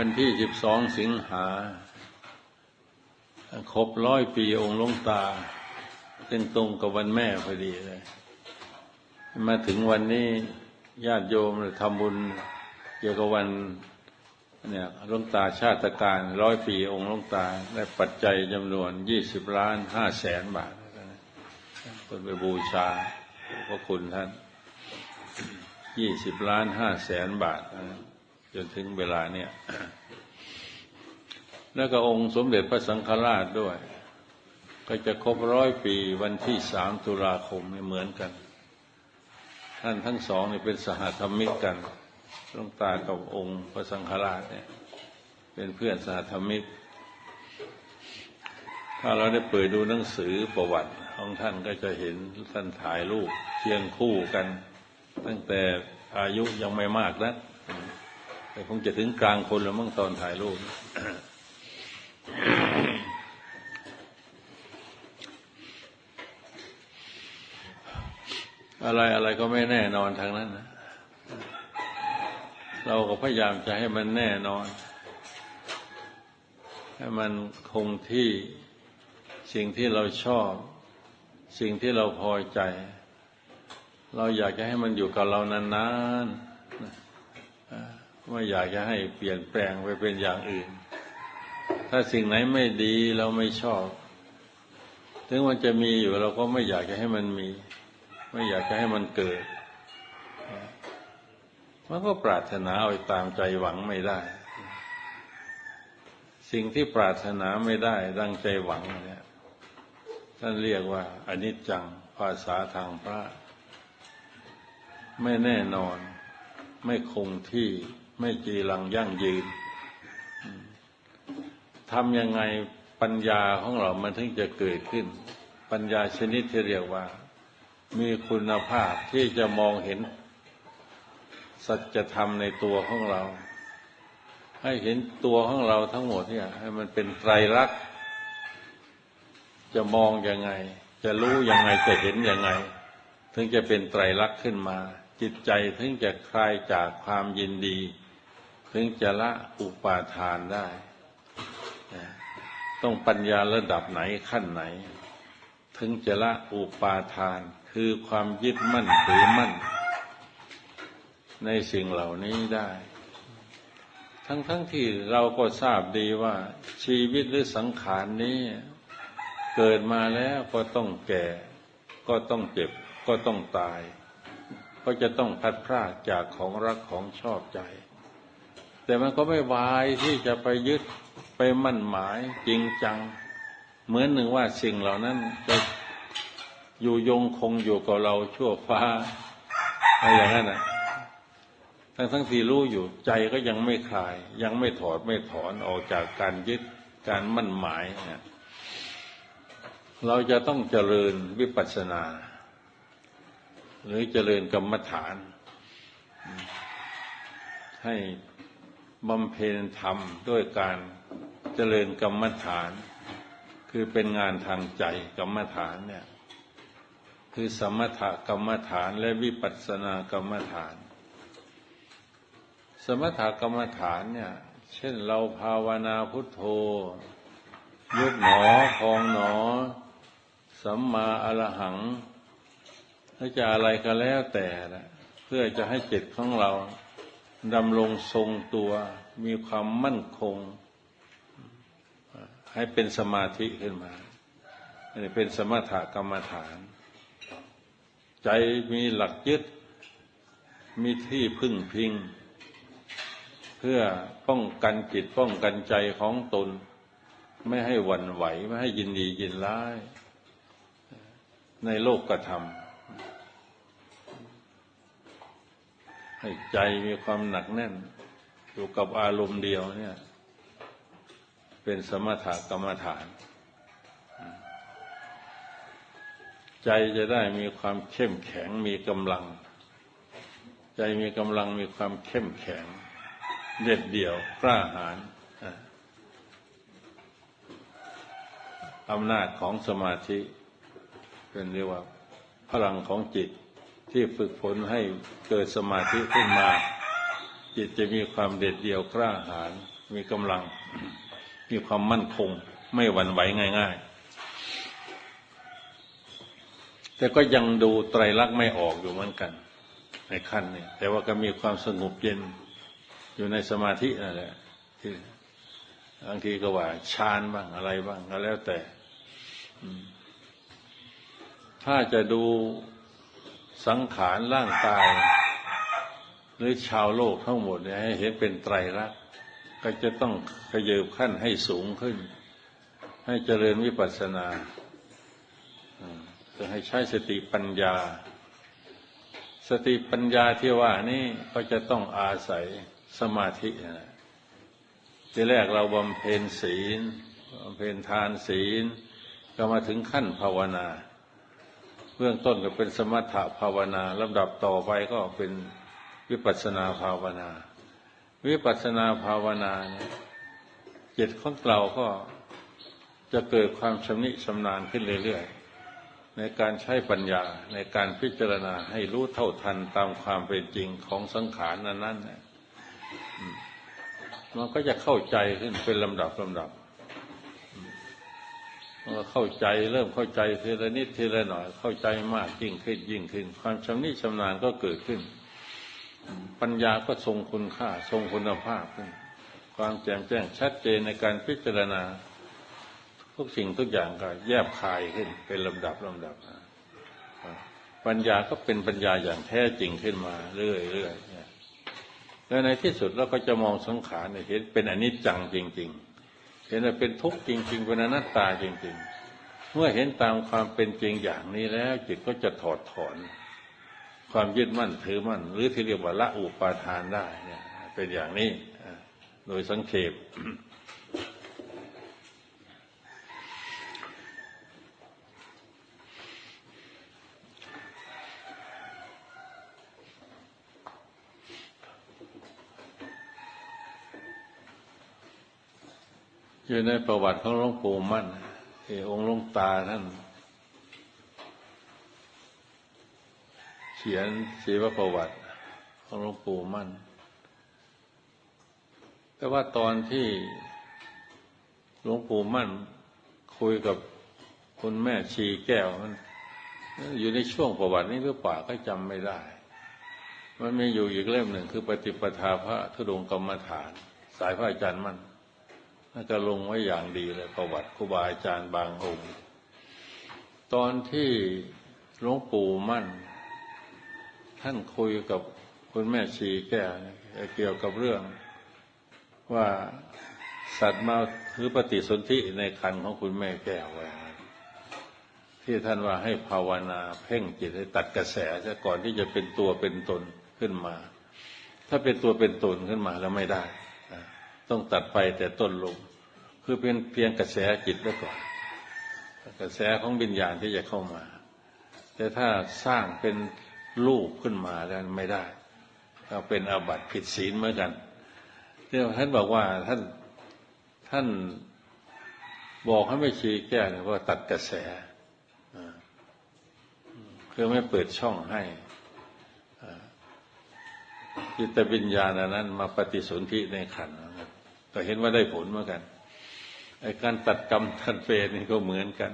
วันที่สิบสองสิงหา ครบร้อยปีองค์ลงตาเป็นตรงกับวันแม่พอดีเลย มาถึงวันนี้ญาติโยมทำบุญเกี่ยวกับวันเนี่ยลงตาชาติการร้อยปีองค์ลงตาได้ปัจจัยจำนวนยี่สิบล้านห้าแสนบาทคนไปบูชาพระคุณท่านยี่สิบล้านห้าแสนบาท จนถึงเวลาเนี่ยแล้วก็องค์สมเด็จพระสังฆราชด้วย ก็จะครบร้อยปีวันที่สามตุลาคมเหมือนกัน ท่านทั้งสองเนี่ยเป็นสหธรรมิกกันหลวงตากับองค์พระสังฆราชเนี่ย เป็นเพื่อนสหธรรมิก ถ้าเราได้เปิดดูหนังสือประวัติของท่านก็จะเห็นท่านถ่ายรูปเคียงคู่กัน ตั้งแต่อายุยังไม่มากนะ แต่คงจะถึงกลางคนแล้วมั่งตอนถ่ายรูปอะไรอะไรก็ไม่แน่นอนทางนั้นนะเราก็พยายามจะให้มันแน่นอน ให้มันคงที่สิ่งที่เราชอบ สิ่งที่เราพอใจ เราอยากจะให้มันอยู่กับเรานานๆ ไม่อยากจะให้เปลี่ยนแปลงไปเป็นอย่างอื่น ถ้าสิ่งไหนไม่ดีเราไม่ชอบ ถึงมันจะมีอยู่เราก็ไม่อยากจะให้มันมี ไม่อยากจะให้มันเกิด มันก็ปรารถนาเอาตามใจหวังไม่ได้ สิ่งที่ปรารถนาไม่ได้ดังใจหวังเนี่ยท่านเรียกว่าอนิจจังภาษาทางพระ ไม่แน่นอน ไม่คงที่ ไม่จีรังยั่งยืนทำยังไงปัญญาของเรามันถึงจะเกิดขึ้น ปัญญาชนิดที่เรียกว่า มีคุณภาพที่จะมองเห็น สัจธรรมในตัวของเรา ให้เห็นตัวของเราทั้งหมดเนี่ย ให้มันเป็นไตรลักษณ์จะมองยังไง จะรู้ยังไงจะเห็นยังไง ถึงจะเป็นไตรลักษณ์ขึ้นมา จิตใจถึงจะคลายจากความยินดี ถึงจะละอุปาทานได้ ต้องปัญญาระดับไหนขั้นไหน ถึงจะละอุปาทาน คือความยึดมั่นถือมั่น ในสิ่งเหล่านี้ได้ ทั้งๆทที่เราก็ทราบดีว่า ชีวิตหรือสังขารนี้ เกิดมาแล้วก็ต้องแก่ ก็ต้องเจ็บ ก็ต้องตาย ก็จะต้องพัดพรากจากของรักของชอบใจ แต่มันก็ไม่วายที่จะไปยึดไปมั่นหมายจริงจัง เหมือนหนึ่งว่าสิ่งเหล่านั้นจะอยู่ยงคงอยู่กับเราชั่วฟ้าอะไรอย่างนั้นนะทั้งทั้งที่รู้อยู่ใจก็ยังไม่คลาย ยังไม่ถอดไม่ถอนออกจากการยึดการมั่นหมายเนี่ยเราจะต้องเจริญวิปัสสนา หรือเจริญกรรมฐาน ให้ บำเพ็ญธรรมด้วยการเจริญกรรมฐาน คือเป็นงานทางใจกรรมฐานเนี่ย คือสมถกรรมฐานและวิปัสสนากรรมฐาน สมถกรรมฐานเนี่ย เช่นเราภาวนาพุทโธ ยุบหนอพองหนอ สัมมาอรหังถ้าจะอะไรก็แล้วแต่ละเพื่อจะให้จิตของเรา ดำรงทรงตัวมีความมั่นคง ให้เป็นสมาธิขึ้นมาอันนี้เป็นสมถกรรมฐาน ใจมีหลักยึด มีที่พึ่งพิง เพื่อป้องกันจิตป้องกันใจของตน ไม่ให้หวั่นไหว ไม่ให้ยินดียินร้าย ในโลกกระทำ ให้ใจมีความหนักแน่น อยู่กับอารมณ์เดียวเนี่ย เป็นสมถกรรมฐาน ใจจะได้มีความเข้มแข็งมีกำลัง ใจมีกำลังมีความเข้มแข็ง เด็ดเดี่ยวกล้าหาญอำนาจของสมาธิ เป็นเรียกว่าพลังของจิต ที่ฝึกฝนให้เกิดสมาธิขึ้นมา จิตจะมีความเด็ดเดี่ยวกล้าหาญมีกำลัง มีความมั่นคง ไม่หวั่นไหวง่าย ๆ แต่ก็ยังดูไตรลักษณ์ไม่ออกอยู่เหมือนกัน ในขั้นนี้แต่ว่าก็มีความสงบเย็นอยู่ในสมาธินั่นแหละที่บางทีก็ว่าฌานบ้างอะไรบ้างก็แล้วแต่ถ้าจะดู สังขารร่างกาย หรือชาวโลกทั้งหมดเนี่ยให้เห็นเป็นไตรลักษณ์ก็จะต้องขยืบขั้นให้สูงขึ้น ให้เจริญวิปัสสนาจะให้ใช้สติปัญญา สติปัญญาที่ว่านี่ก็จะต้องอาศัยสมาธินะทีแรกเราบำเพ็ญศีลบำเพ็ญทานศีลก็มาถึงขั้นภาวนา เบื้องต้นก็เป็นสมถะภาวนาลำดับต่อไปก็เป็นวิปัสนาภาวนา วิปัสสนาภาวนาเนี่ยจิตของเราก็จะเกิดความชำนิชำนาญขึ้นเรื่อยๆในการใช้ปัญญาในการพิจารณาให้รู้เท่าทันตามความเป็นจริงของสังขารนั้นๆมันก็จะเข้าใจขึ้นเป็นลำดับลำดับ ก็เข้าใจเริ่มเข้าใจทีละนิดทีละหน่อย เข้าใจมากยิ่งขึ้นยิ่งขึ้น ความชำนิชำนาญก็เกิดขึ้น ปัญญาก็ทรงคุณค่า ทรงคุณภาพขึ้น ความแจ่มแจ้งชัดเจนในการพิจารณา ทุกสิ่งทุกอย่างก็แยบคายขึ้น เป็นลำดับลำดับปัญญาก็เป็นปัญญาอย่างแท้จริงขึ้นมาเรื่อยๆแล้วในที่สุดเราก็จะมองสังขารเห็นเป็นอนิจจังจริง ๆ เห็นว่าเป็นทุกข์จริง ๆ เป็นอนัตตาจริง ๆ เมื่อเห็นตามความเป็นจริงอย่างนี้แล้ว จิตก็จะถอดถอน ความยึดมั่นถือมั่นหรือที่เรียกว่าละอุปาทานได้เนี่ยเป็นอย่างนี้โดยสังเขป อยู่ในประวัติของหลวงปู่มั่นที่องค์หลวงตาท่านเขียนชีวประวัติของหลวงปู่มั่น แต่ว่าตอนที่หลวงปู่มั่นคุยกับคุณแม่ชีแก้วมันอยู่ในช่วงประวัตินี้หรือเปล่าก็จำไม่ได้ มันมีอยู่อีกเล่มหนึ่งคือปฏิปทาพระธุดงกรรมฐาน สายพระอาจารย์มั่น น่าจะลงไว้อย่างดีเลยประวัติครูบาอาจารย์บางองค์ตอนที่หลวงปู่มั่น ท่านคุยกับคุณแม่ชีแก้วเกี่ยวกับเรื่อง ว่าสัตว์มาหรือปฏิสนธิในคันของคุณแม่แก้วไว้ที่ท่านว่าให้ภาวนาเพ่งจิตให้ตัดกระแสซะก่อนที่จะเป็นตัวเป็นตนขึ้นมา ถ้าเป็นตัวเป็นตนขึ้นมาแล้วไม่ได้ ต้องตัดไปแต่ต้นลมคือเป็นเพียงกระแสจิตไว้ก่อน กระแสของวิญญาณที่จะเข้ามา แต่ถ้าสร้างเป็นรูปขึ้นมาแล้วไม่ได้ก็เป็นอาบัติผิดศีลเหมือนกันเรี่ท่านบอกว่าท่านท่านบอกให้ไม่ชี้แก้เนี่ยว่าตัดกระแสคือไม่เปิดช่องให้จิตวิญญาณนั้น มาปฏิสนธิในขัน ก็เห็นว่าได้ผลเหมือนกันไอ้การตัดกรรมทันเฟนี่ก็เหมือนกัน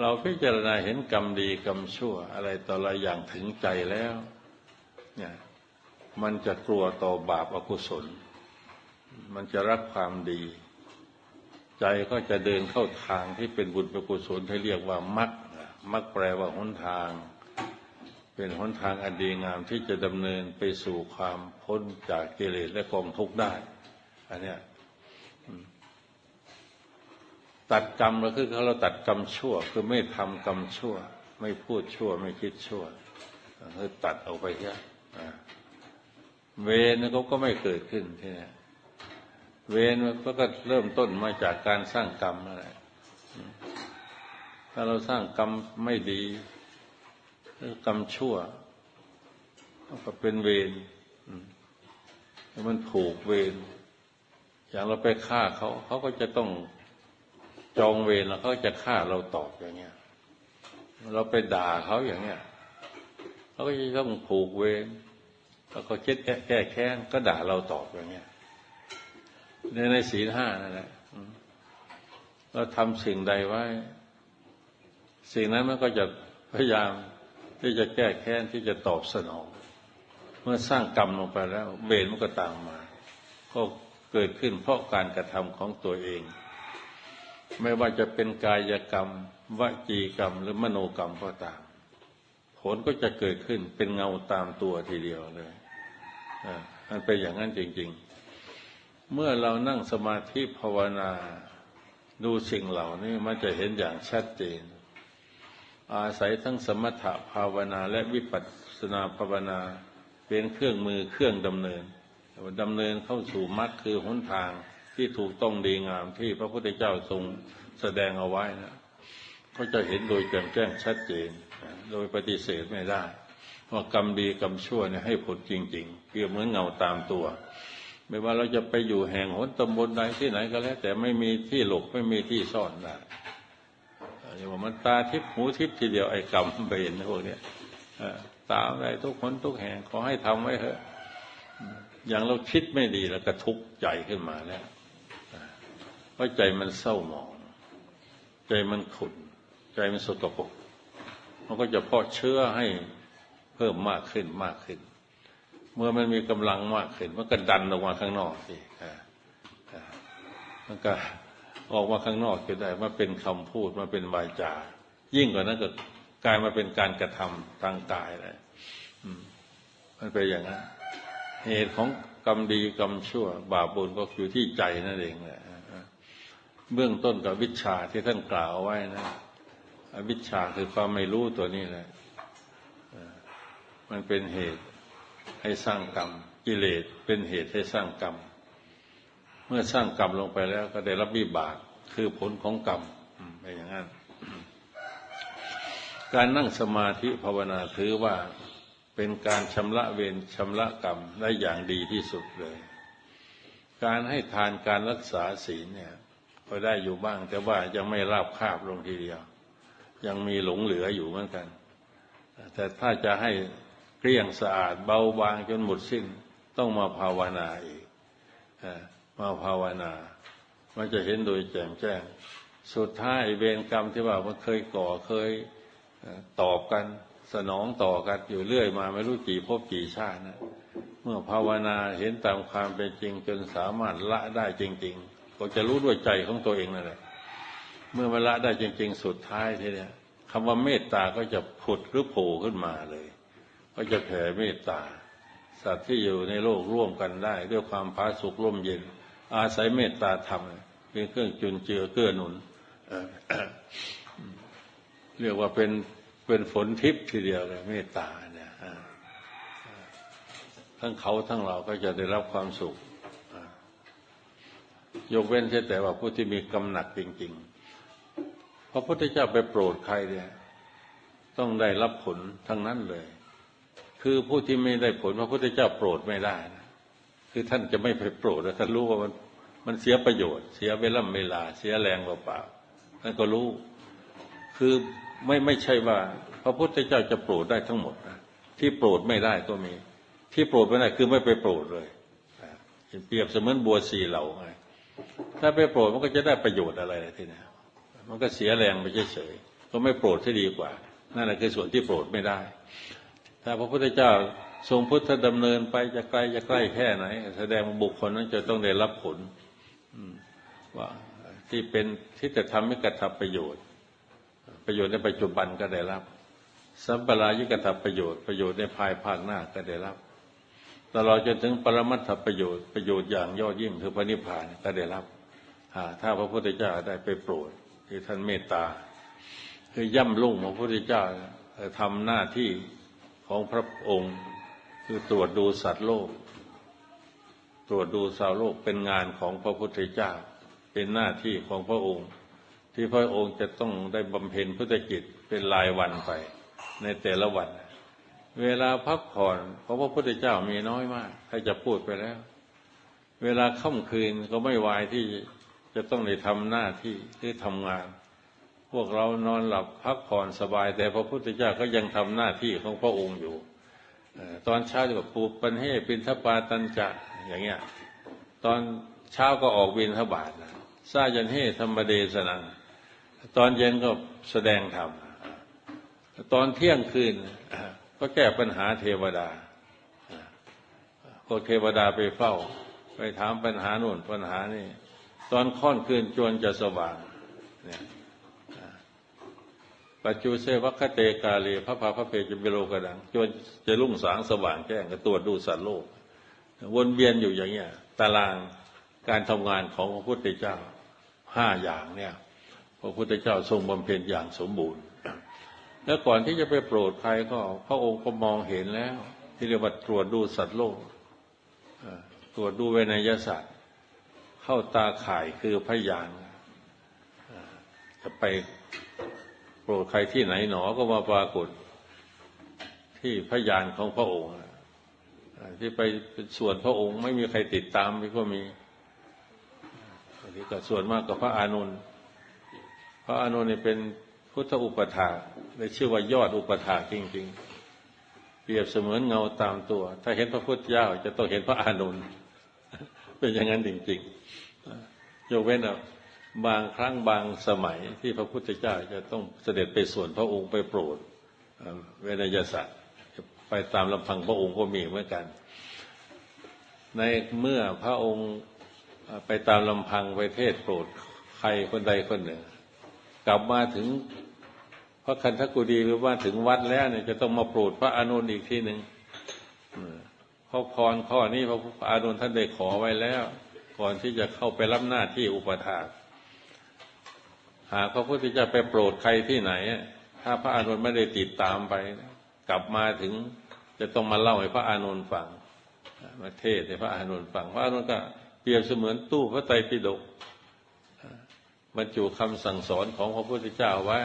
เราพิจารณาเห็นกรรมดีกรรมชั่ว อะไรต่ออะไรอย่างถึงใจแล้ว เนี่ย มันจะกลัวต่อบาปอกุศล มันจะรักความดี ใจก็จะเดินเข้าทางที่เป็นบุญเป็นกุศลที่เรียกว่ามักมักแปลว่าหนทาง เป็นหนทางอันดีงามที่จะดำเนินไปสู่ความพ้นจากกิเลสและกองทุกข์ได้ อันเนี้ยตัดกรรมเราคือเราตัดกรรมชั่ว คือไม่ทำกรรมชั่ว ไม่พูดชั่ว ไม่คิดชั่วคือตัดออกไปแค่เวรเขาก็ไม่เกิดขึ้นที่นี่เวรมันก็เริ่มต้นมาจากการสร้างกรรมอะไรถ้าเราสร้างกรรมไม่ดี กรรมชั่วก็เป็นเวรมันผูกเวรอย่างเราไปฆ่าเขาเขาก็จะต้องจองเวรแล้วเขาจะฆ่าเราตอบอย่างเงี้ย เราไปด่าเขาอย่างเงี้ยเขาก็จะต้องผูกเวรแล้วก็คิดแก้แค้นก็ด่าเราตอบอย่างเงี้ยในในศีลห้านั่นแหละเราทำสิ่งใดไว้ สิ่งนั้นมันก็จะพยายาม ที่จะแก้แค้นที่จะตอบสนอง เมื่อสร้างกรรมลงไปแล้วเบนมันก็ตามมา ก็เกิดขึ้นเพราะการกระทำของตัวเอง ไม่ว่าจะเป็นกายกรรมวจีกรรมหรือมโนกรรมก็ตาม ผลก็จะเกิดขึ้นเป็นเงาตามตัวทีเดียวเลยอ่ามันเป็นอย่างนั้นจริง ๆ เมื่อเรานั่งสมาธิภาวนาดูสิ่งเหล่านี้มันจะเห็นอย่างชัดเจน อาศัยทั้งสมถะภาวนาและวิปัสสนาภาวนา เป็นเครื่องมือเครื่องดำเนินดำเนินเข้าสู่มรรคคือหนทางที่ถูกต้องดีงามที่พระพุทธเจ้าทรงแสดงเอาไว้นะก็จะเห็นโดยแจ่มแจ้งชัดเจน โดยปฏิเสธไม่ได้ว่ากรรมดีกรรมชั่วเนี่ยให้ผลจริงๆเปรียบเหมือนเงาตามตัว ไม่ว่าเราจะไปอยู่แห่งหนตำบลใดที่ไหนก็แล้ว แต่ไม่มีที่หลบไม่มีที่ซ่อนได้ เรียกว่ามันตาทิพย์หูทิพย์ทีเดียวไอ้กรรมเบนพวกเนี้ยตามได้ทุกคนทุกแห่งขอให้ทำไว้เถอะ อย่างเราคิดไม่ดีแล้วก็ทุกข์ใจขึ้นมาแล้วเพราะใจมันเศร้าหมอง ใจมันขุ่นใจมันสกปรกมันก็จะเพาะเชื้อให้เพิ่มมากขึ้นมากขึ้น เมื่อมันมีกำลังมากขึ้น มันก็ดันออกมาข้างนอกสิมันก็ ออกมาข้างนอกก็ได้มาเป็นคำพูดมาเป็นวาจา ยิ่งกว่านั้นก็กลายมาเป็นการกระทำทางกายเลยมันเป็นอย่างนั้นเหตุของกรรมดีกรรมชั่ว บาปบุญก็อยู่ที่ใจนั่นเองแหละเบื้องต้นกับวิชาที่ท่านกล่าวไว้นะวิชาคือความไม่รู้ตัวนี้แหละมันเป็นเหตุให้สร้างกรรมกิเลสเป็นเหตุให้สร้างกรรม มื่อสร้างกรรมลงไปแล้วก็ได้รับวิบากคือผลของกรรมเป็นอย่างนั้น การนั่งสมาธิภาวนาถือว่าเป็นการชำระเวรชำระกรรมได้อย่างดีที่สุดเลย การให้ทานการรักษาศีลเนี่ยก็ได้อยู่บ้าง แต่ว่ายังไม่ราบคาบลงทีเดียว ยังมีหลงเหลืออยู่เหมือนกัน แต่ถ้าจะให้เกลี้ยงสะอาดเบาบางจนหมดสิ้นต้องมาภาวนาอีก มาภาวนา มันจะเห็นโดยแจ่มแจ้ง สุดท้ายเวรกรรมที่ว่ามันเคยก่อเคยตอบกันสนองต่อกันอยู่เรื่อยมาไม่รู้กี่พบกี่ชาตินะเมื่อภาวนาเห็นตามความเป็นจริงจนสามารถละได้จริง ๆ ก็จะรู้ด้วยใจของตัวเองนั่นแหละเมื่อมาละได้จริง ๆ สุดท้ายทีเนี้ยคำว่าเมตตาก็จะผุดหรือโผล่ขึ้นมาเลย ก็จะแผ่เมตตา สัตว์ที่อยู่ในโลกร่วมกันได้ ด้วยความพาสุขร่มเย็น อาศัยเมตตาธรรมเป็นเครื่องจุนเจือเกื้อหนุนเรียกว่าเป็นเป็นฝนทิพย์ทีเดียวเลยเมตตาเนี่ยทั้งเขาทั้งเราก็จะได้รับความสุขยกเว้นแต่ว่าผู้ที่มีกำหนักจริง ๆ พระพุทธเจ้าไปโปรดใครเนี่ย ต้องได้รับผลทั้งนั้นเลย คือผู้ที่ไม่ได้ผลพระพุทธเจ้าโปรดไม่ได้นะคือท่านจะไม่ไปโปรดแล้วท่านรู้ว่ามัน มันเสียประโยชน์ เสียเวลาเวลา เสียแรงเปล่าๆท่นก็รู้ คือไม่ไม่ใช่ว่า พระพุทธเจ้าจะโปรดได้ทั้งหมดนะที่โปรดไม่ได้ก็มี ที่โปรดไม่ได้คือไม่ไปโปรดเลยเปรียบเสมือนบัวสีเหล่าไงถ้าไปโปรดมันก็จะได้ประโยชน์อะไรทีนี้มันก็เสียแรงไปเฉยๆก็ไม่โปรดที่ดีกว่า นั่นแหละคือส่วนที่โปรดไม่ได้ ถ้าพระพุทธเจ้าทรงพุทธดำเนินไปจะไกลจะใกล้แค่ไหน แสดงว่าบุคคลนั้นจะต้องได้รับผล ว่าที่เป็นที่จะทำให้กระทำประโยชน์ ประโยชน์ในปัจจุบันก็ได้รับ สัมปรายุกตประโยชน์ประโยชน์ในภายภาคหน้าก็ได้รับตลอดจนถึงปรมัตถประโยชน์ประโยชน์อย่างยอดยิ่งคือพระนิพพานก็ได้รับถ้าพระพุทธเจ้าได้ไปโปรดที่ท่านเมตตา คือย่ำลุ่งพระพุทธเจ้าทำหน้าที่ของพระองค์ คือตรวจดูสัตว์โลก ตรวจดูสาวโลกเป็นงานของพระพุทธเจ้า เป็นหน้าที่ของพระองค์ ที่พระองค์จะต้องได้บำเพ็ญพุทธกิจเป็นรายวันไป ในแต่ละวัน เวลาพักผ่อนเพราะพระพุทธเจ้ามีน้อยมากถ้าจะพูดไปแล้ว เวลาค่ำคืนก็ไม่วายที่จะต้องได้ทำหน้าที่ที่ทำงาน พวกเรานอนหลับพักผ่อนสบาย แต่พระพุทธเจ้าก็ยังทำหน้าที่ของพระองค์อยู่ตอนเช้าจะแบบปูปันเฮปินทปาตันจะ อย่างเงี้ย ตอนเช้าก็ออกบินทบาทนะซายันเฮธรรมเดสนังตอนเย็นก็แสดงธรรมตอนเที่ยงคืนก็แก้ปัญหาเทวดาพวกเทวดาไปเฝ้า ไปถามปัญหาโน่นปัญหานี่ ตอนค่อนคืนจวนจะสว่างเนี่ยปัจจุเสวัคเตกาลีพระพาพระเพจเบโลกระดัง จนจะรุ่งสางสว่างแจ้งก็ตรวจดูสัตว์โลก วนเวียนอยู่อย่างเงี้ยตารางการทำงานของพระพุทธเจ้าห้าอย่างเนี่ยพระพุทธเจ้าทรงบำเพ็ญอย่างสมบูรณ์ แล้วก่อนที่จะไปโปรดใครก็ พระองค์ก็มองเห็นแล้ว ที่เรียกว่าตรวจดูสัตว์โลกตรวจดูเวนยศาสตร์เข้าตาข่ายคือพยานจะไปโปรดใครที่ไหนหนอก็มาปรากฏที่พยานของพระองค์ ที่ไปเป็นส่วนพระองค์ ไม่มีใครติดตามมีก็มีที่ก็ส่วนมากกับพระอานนท์พระอานนท์นี่เป็นพุทธอุปถาได้ชื่อว่ายอดอุปถาจริง ๆ เปรียบเสมือนเงาตามตัว ถ้าเห็นพระพุทธเจ้าจะต้องเห็นพระอานนท์เป็นอย่างนั้นจริงๆยกเว้นเอาบางครั้งบางสมัยที่พระพุทธเจ้าจะต้องเสด็จไปส่วนพระองค์ไปโปรดเวนยศาสตร์ ไปตามลำพังพระองค์ก็มีเหมือนกัน ในเมื่อพระองค์ไปตามลำพังไปเทศโปรดใครคนใดคนหนึ่ง กลับมาถึงพระคันธกุฎีหรือว่าถึงวัดแล้วเนี่ยจะต้องมาโปรดพระอานนท์อีกทีหนึ่งข้อพรข้อนี้พระอานนท์ท่านได้ขอไว้แล้ว ก่อนที่จะเข้าไปรับหน้าที่อุปถากหากพระพุทธเจ้าไปโปรดใครที่ไหนถ้าพระอานนท์ไม่ได้ติดตามไป กลับมาถึง จะต้องมาเล่าให้พระอานนท์ฟังมาเทศให้พระอานนท์ฟังพระอานนท์ก็เปรียบเสมือนตู้พระไตรปิฎกบรรจุคำสั่งสอนของพระพุทธเจ้าไว้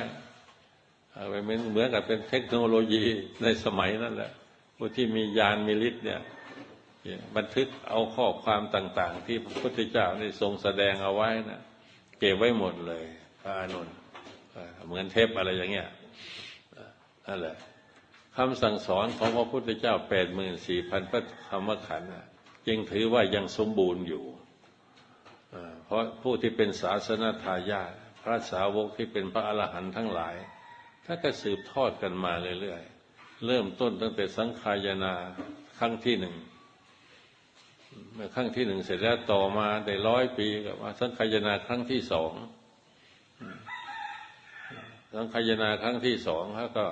เหมือนเหมือนกับเป็นเทคโนโลยีในสมัยนั้นแหละผู้ที่มียานมีฤทธิ์เนี่ยบันทึกเอาข้อความต่าง ๆ ที่พระพุทธเจ้าได้ทรงแสดงเอาไว้นะเก็บไว้หมดเลยพระอานนท์เหมือนเทปอะไรอย่างเงี้ยนั่นแหละ คำสั่งสอนของพระพุทธเจ้าแปดหมื่นสี่พันพระธรรมขันธ์จึงถือว่ายังสมบูรณ์อยู่ เพราะผู้ที่เป็นศาสนาทายาทพระสาวกที่เป็นพระอรหันต์ทั้งหลายถ้าก็สืบทอดกันมาเรื่อยๆ เริ่มต้นตั้งแต่สังขายนาครั้งที่หนึ่งเมื่อครั้งที่หนึ่งเสร็จแล้วต่อมาได้ร้อยปีกับว่าสังขายนาครั้งที่สองสังขายนาครั้งที่สองเขาก็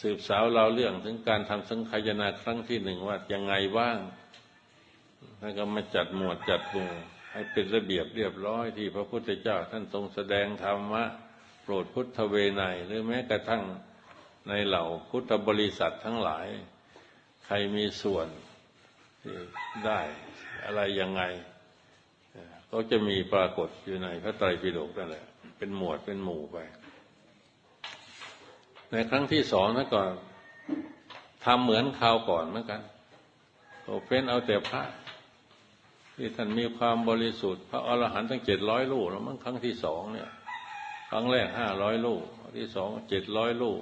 สืบสาวเราเรื่องถึงการทำสังขายนาครั้งที่หนึ่งว่ายังไงบ้างแล้วก็มาจัดหมวดจัดหมู่ให้เป็นระเบียบเรียบร้อยที่พระพุทธเจ้าท่านทรงแสดงธรรมะโปรดพุทธเวไนหรือแม้กระทั่งในเหล่าพุทธบริษัททั้งหลาย ใครมีส่วนได้อะไรยังไง ก็จะมีปรากฏอยู่ในพระไตรปิฎกนั่นแหละ เป็นหมวดเป็นหมู่ไป ในครั้งที่สองนั่นก็ทำเหมือนคราวก่อนเหมือนกันโอเป็นเอาแต่พระที่ท่านมีความบริสุทธิ์ พระอรหันต์ตั้งเจ็ดร้อยลูกแล้วมั้งครั้งที่สองเนี่ย ครั้งแรกห้าร้อยลูกที่สองเจ็ดร้อยลูก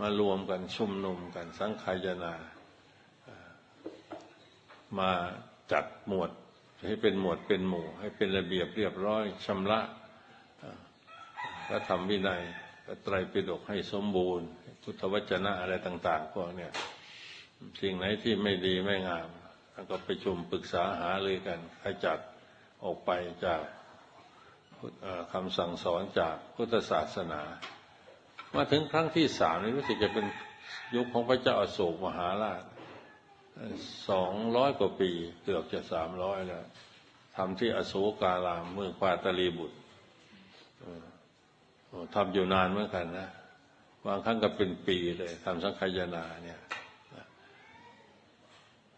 มารวมกันชุมนุมกันสังขายนา มาจัดหมวด ให้เป็นหมวดเป็นหมู่ ให้เป็นระเบียบเรียบร้อยชำระพระธรรมวินัย ไตรปิฎกให้สมบูรณ์ พุทธวจนะอะไรต่าง ๆ พวกเนี่ย สิ่งไหนที่ไม่ดีไม่งามแล้วก็ไปชุมปรึกษาหาเลยกันขจัดออกไปจากคำสั่งสอนจากพุทธศาสนา มาถึงครั้งที่สามนี้รู้สึกจะเป็นยุคของพระเจ้าอโศกมหาราชสองร้อยกว่าปีเกือบจะสามร้อยแล้วทำที่อโศการามเมืองปาตลีบุตร ทำอยู่นานเหมือนกันนะบางครั้งก็เป็นปีเลยทำสังขยนาเนี่ย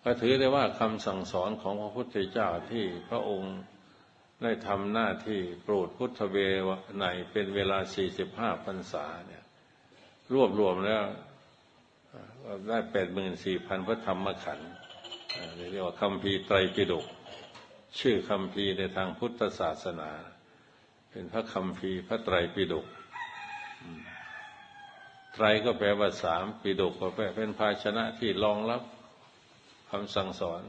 ก็ถือได้ว่าคำสั่งสอนของพระพุทธเจ้าที่พระองค์ได้ทำหน้าที่โปรดพุทธเวในเป็นเวลา 45พรรษาเนี่ย รวบรวมแล้วได้แปดหมื่นสี่พันพระธรรมขันธ์เรียกว่าคำพีไตรปิฎกชื่อคำพีในทางพุทธศาสนา เป็นพระคำพีพระไตรปิฎกไตรก็แปลว่าสามปิฎกก็แปลเป็นภาชนะที่รองรับคำสั่งสอน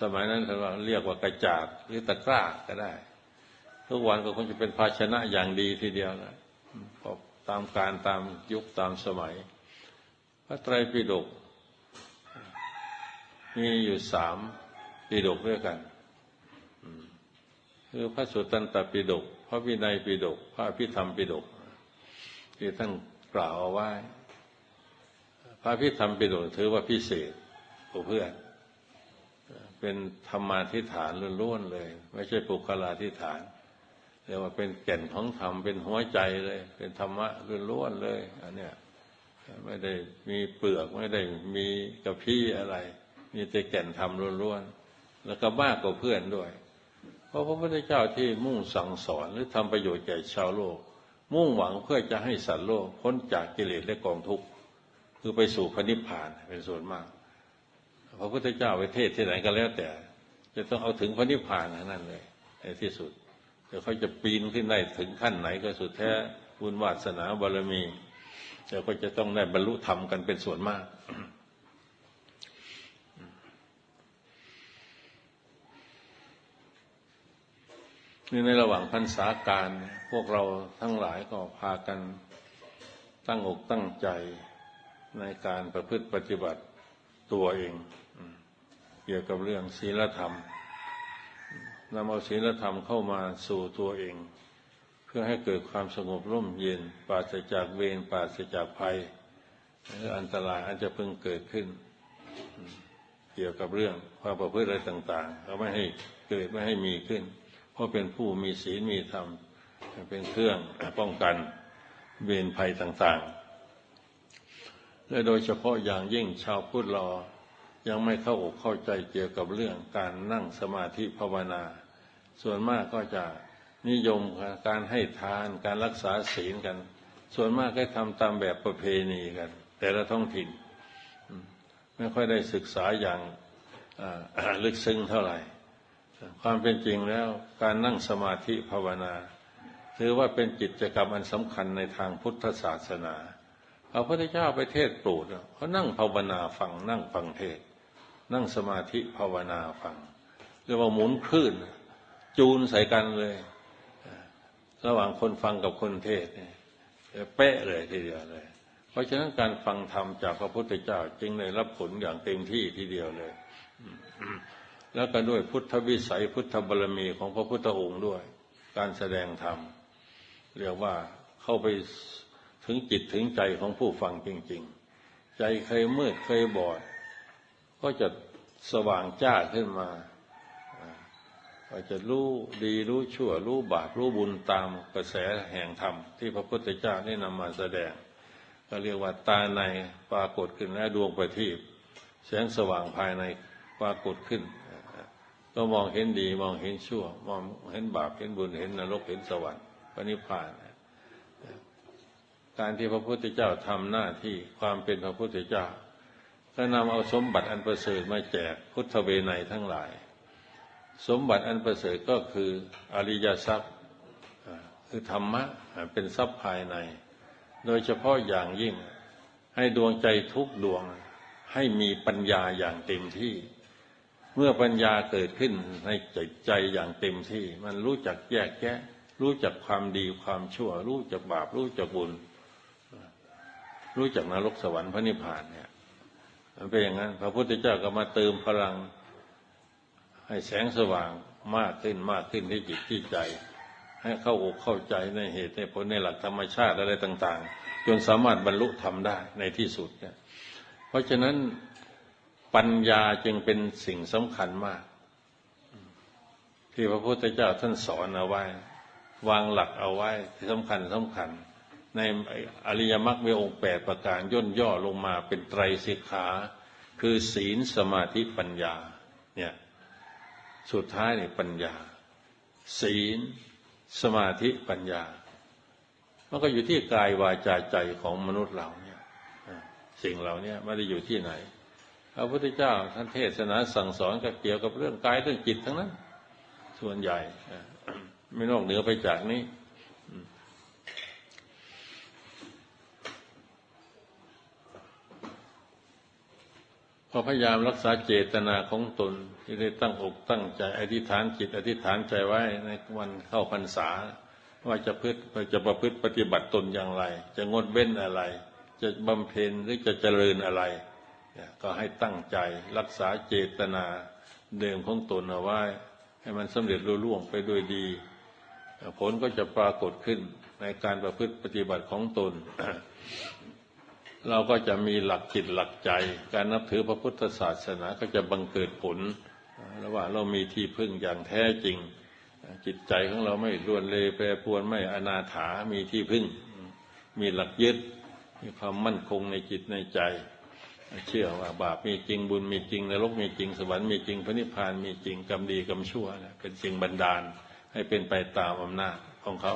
สมัยนั้นเราเรียกว่ากระจาดหรือตะกร้าก็ได้ ทุกวันก็คงจะเป็นภาชนะอย่างดีทีเดียวนะตามการตามยุคตามสมัย พระไตรปิฎกมีอยู่สามปิฎกด้วยกันคือพระสุตตันตปิฎก ระวินัยปิฎกพระพิธรรมปิฎกที่ท่านกล่าวเอาไว้ พระพิธรรมปิฎกถือว่าพิเศษเพื่อนเป็นธรรมาทิฐานล้วนๆเลย ไม่ใช่ปุคลาทิฐานเรียกว่าเป็นแก่นของธรรมเป็นหัวใจเลย เป็นธรรมะล้วนๆเลย อันเนี้ยไม่ได้มีเปลือกไม่ได้มีกระพี้อะไร มีแต่แก่นธรรมล้วนๆแล้วก็มากกว่าเพื่อนด้วย ราะพระพุทธเจ้าที่มุ่งสั่งสอนหรือทำประโยชน์แก่ชาวโลก มุ่งหวังเพื่อจะให้สัตว์โลกพ้นจากกิเลสและกองทุกข์คือไปสู่พระนิพพานเป็นส่วนมาก พระพุทธเจ้าไปเทศที่ไหนก็แล้วแต่ จะต้องเอาถึงพระนิพพานนั่นเลยในที่สุดแต่เขาจะปีนขึ้นได้ถึงขั้นไหนก็สุดแท้บุญวาสนาบารมีแต่ก็จะต้องได้บรรลุธรรมกันเป็นส่วนมาก นี่ในระหว่างพรรษาการพวกเราทั้งหลายก็พากันตั้งอกตั้งใจในการประพฤติปฏิบัติตัวเอง เกี่ยวกับเรื่องศีลธรรมนำเอาศีลธรรมเข้ามาสู่ตัวเอง เพื่อให้เกิดความสงบร่มเย็นปราศจากเวรปราศจากภัยหรืออันตรายอาจจะเพิ่งเกิดขึ้น เกี่ยวกับเรื่องความประพฤติอะไรต่าง ๆ เราไม่ให้เกิดไม่ให้มีขึ้น เพราะเป็นผู้มีศีลมีธรรม เป็นเครื่องป้องกันเวรภัยต่างๆ และโดยเฉพาะอย่างยิ่งชาวพุทธเรายังไม่เข้าอกเข้าใจเกี่ยวกับเรื่องการนั่งสมาธิภาวนา ส่วนมากก็จะนิยมการให้ทานการรักษาศีลกัน ส่วนมากก็ทำตามแบบประเพณีกัน แต่ละท้องถิ่น ไม่ค่อยได้ศึกษาอย่างลึกซึ้งเท่าไหร่ ความเป็นจริงแล้วการนั่งสมาธิภาวนา ถือว่าเป็นกิจกรรมอันสำคัญในทางพุทธศาสนาพระพุทธเจ้าไปเทศโปรดเขานั่งภาวนาฟังนั่งฟังเทศ นั่งสมาธิภาวนาฟังเรียกว่าหมุนคลื่น จูนใส่กันเลย ระหว่างคนฟังกับคนเทศเนี่ยเป๊ะเลยทีเดียวเลย เพราะฉะนั้นการฟังธรรมจากพระพุทธเจ้าจึงได้รับผลอย่างเต็มที่ทีเดียวเลย แล้วก็ด้วยพุทธวิสัยพุทธบารมีของพระพุทธองค์ด้วย การแสดงธรรมเรียกว่าเข้าไปถึงจิตถึงใจของผู้ฟังจริง ๆ ใจเคยมืดเคยบอด ก็จะสว่างจ้าขึ้นมาก็จะรู้ดีรู้ชั่ว รู้บาปรู้บุญตามกระแสแห่งธรรม ที่พระพุทธเจ้าได้นำมาแสดง ก็เรียกว่าตาในปรากฏขึ้นและดวงประทีปแสงสว่างภายในปรากฏขึ้น ก็มองเห็นดี มองเห็นชั่ว มองเห็นบาปเห็นบุญเห็นนรกเห็นสวรรค์ปณิพานการที่พระพุทธเจ้าทำหน้าที่ความเป็นพระพุทธเจ้า ก็นำเอาสมบัติอันประเสริฐมาแจกพุทธเวไนทั้งหลาย สมบัติอันประเสริฐก็คืออริยทรัพย์คือธรรมะเป็นทรัพย์ภายใน โดยเฉพาะอย่างยิ่งให้ดวงใจทุกดวงให้มีปัญญาอย่างเต็มที่ เมื่อปัญญาเกิดขึ้นในใจใจอย่างเต็มที่ มันรู้จักแยกแยะ รู้จักความดีความชั่ว รู้จักบาป รู้จักบุญ รู้จักนรกสวรรค์พระนิพพานเนี่ย มันเป็นอย่างนั้น พระพุทธเจ้าก็มาเติมพลัง ให้แสงสว่างมากขึ้นมากขึ้นที่จิตที่ใจ ให้เข้าอกเข้าใจในเหตุในผลในหลักธรรมชาติอะไรต่าง ๆ จนสามารถบรรลุธรรมได้ในที่สุดเนี่ยเพราะฉะนั้น ปัญญาจึงเป็นสิ่งสำคัญมาก ที่พระพุทธเจ้าท่านสอนเอาไว้ วางหลักเอาไว้ที่สำคัญสำคัญ ในอริยมรรคมีองค์แปดประการย่นย่อลงมาเป็นไตรสิกขา คือศีลสมาธิปัญญา เนี่ย สุดท้ายเนี่ยปัญญา ศีล สมาธิปัญญา มันก็อยู่ที่กายวาจาใจของมนุษย์เราเนี่ยสิ่งเหล่านี้ไม่ได้อยู่ที่ไหน พระพุทธเจ้าท่านเทศนาสั่งสอนก็เกี่ยวกับเรื่องกายเรื่องจิตทั้งนั้น ส่วนใหญ่ไม่นอกเหนือไปจากนี้ก็พยายามรักษาเจตนาของตนที่ได้ตั้งอกตั้งใจ อธิษฐานจิต อธิษฐานใจไว้ในวันเข้าพรรษา ว่าจะพฤติจะประพฤติปฏิบัติตนอย่างไร จะงดเว้นอะไร จะบำเพ็ญหรือจะเจริญอะไร ก็ให้ตั้งใจรักษาเจตนาเดิมของตนเอาไว้ ให้มันสำเร็จรุ่ล่วงไปด้วยดี ผลก็จะปรากฏขึ้นในการประพฤติปฏิบัติของตน เราก็จะมีหลักจิตหลักใจ การนับถือพระพุทธศาสนาก็จะบังเกิดผลแล้วว่าเรามีที่พึ่งอย่างแท้จริง จิตใจของเราไม่รวนเลแปรปวนไม่อนาถามีที่พึ่ง มีหลักยึดมีความมั่นคงในจิตในใจ เชื่อว่าบาปมีจริงบุญมีจริงนรกมีจริงสวรรค์มีจริงพระนิพพานมีจริงกรรมดีกรรมชั่วเป็นสิ่งบันดาลให้เป็นไปตามอำนาจของเขา